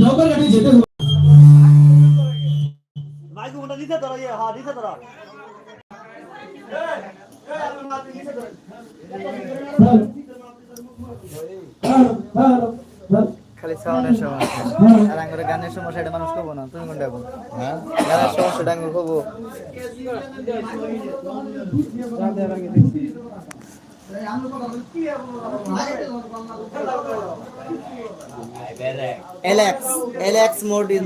নৌকার ঘাটে যেতে হবে। ইয়ে হ্যাঁ খালি সাউন্ডের সমস্যা। আর আঙ্গুরে গানের সমস্যা এটা মানুষ কবো না। তুমি কোনটা কবো হ্যাঁ? গানের সমস্যাটা আঙ্গুর কবো এলেক্স মোডিন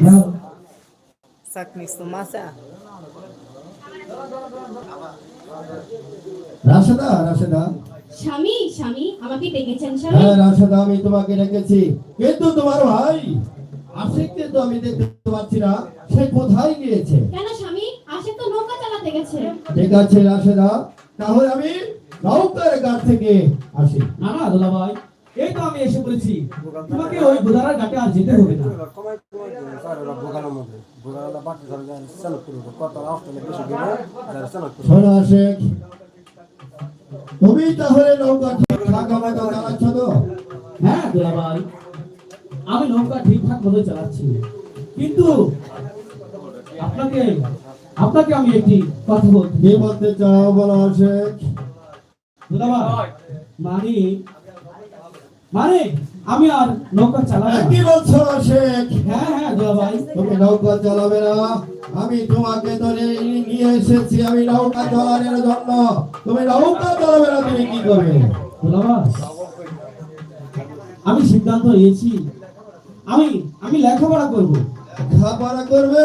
সাকমিস তো মাসা রাশেদা রাশেদা। স্বামী স্বামী আমাকে ডেকেছেন স্বামী। হ্যাঁ রাশেদা আমি তোমাকে রেখেছি কিন্তু তোমার ভাই আশিককে তো আমি দেখতে পাচ্ছি না সে কোথায় গিয়েছে? কেন স্বামী? আশিক তো নৌকা চালাতে গেছে। ঠিক আছে রাশেদা। তাহলে আমি নৌকার কাছ থেকে আসি। না না দাদা ভাই এই তো আমি এসে বলেছি তোমাকে ওই বুধারার ঘাটে আর যেতে হবে না। তুমি তাহলে নৌকা ঠিকঠাক মতো চালাচ্ছ তো? হ্যাঁ আমি নৌকা ঠিকঠাক মতো চালাচ্ছি। কিন্তু আপনাকে আপনাকে আমি একটি কথা বলতে বলতে চাও বলো দাদা মানে মানে আমি আর নৌকা চালাবো কি বলছো আশিক হ্যাঁ হ্যাঁ ভাই। তুমি নৌকা চালাবে না। আমি তোমাকে ধরে নিয়ে এসেছি আমি নৌকা চালানোর জন্য। তুমি নৌকা চালাবে না তুমি কি করবে? ভাই আমি সিদ্ধান্ত নিয়েছি। আমি আমি লেখাপড়া করব। খাপারা করবে?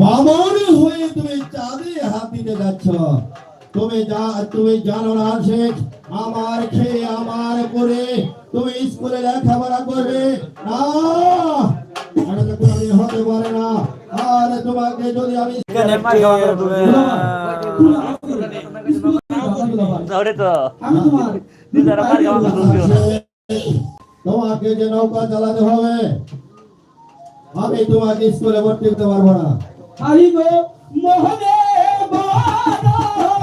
বামন হয়ে তুমি চাঁদে হাত দিতে যাচ্ছ। তুমি যা তুমি জানো না শেখ আমার খেয়ে আমার করে তুমি স্কুলে লেখাপড়া করবে। না এটা তো কোনোদিন হতে পারে না। আর তোমাকে যদি আমি তোমাকে যে নৌকা চালাতে হবে আমি তোমাকে স্কুলে ভর্তি করতে পারব না। গো মোহনে বড়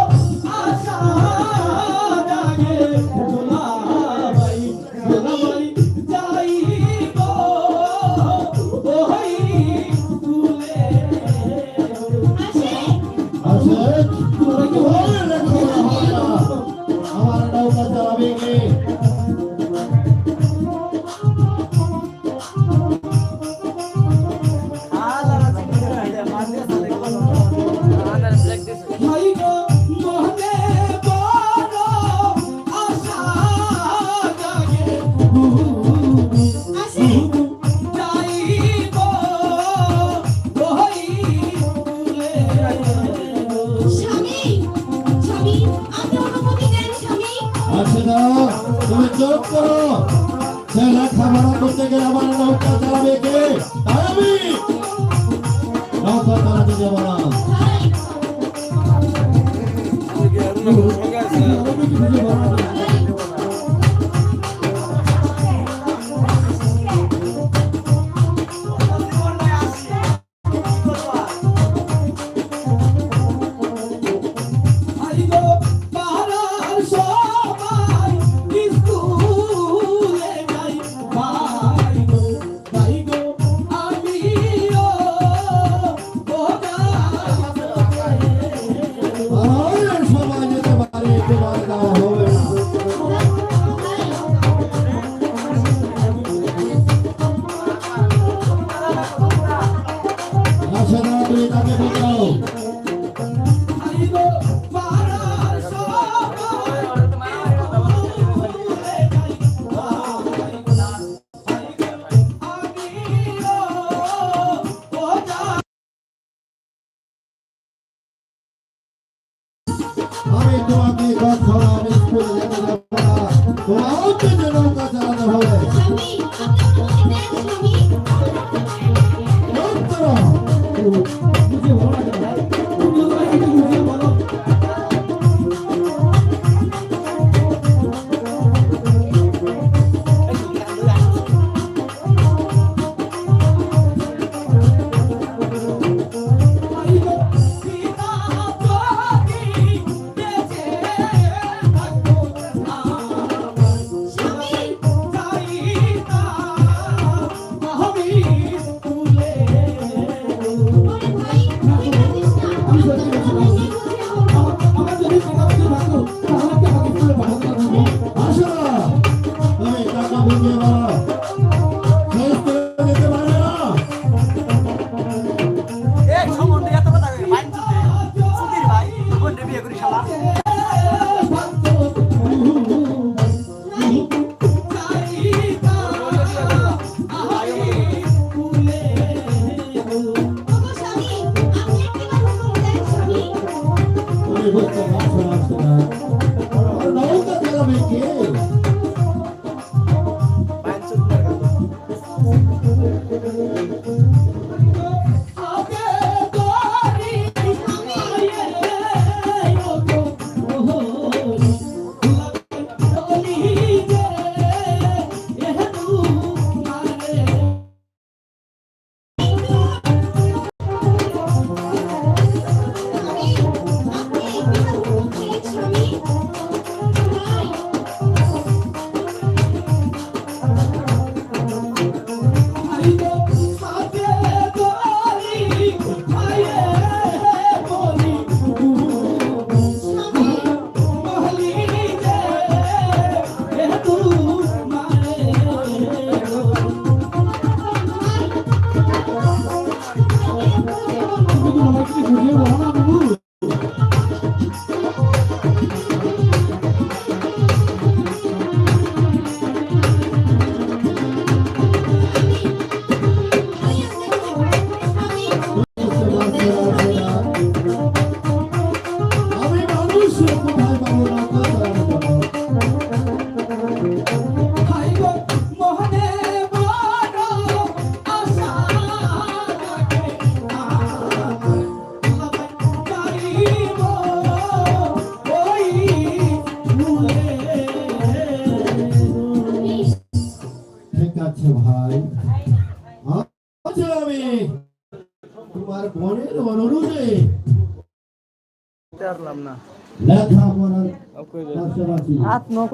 তুমি চোখ করো। করতে গেলে আমার নৌকা চালাবে কে? আমি। নৌকা চালাতে দেবো না। আইগো Ahí está. Senhor. আছে ভাই। আচ্ছা আমি তোমার বোনের অনুরোধে পারলাম না। লেখাপড়ার পাশাপাশি।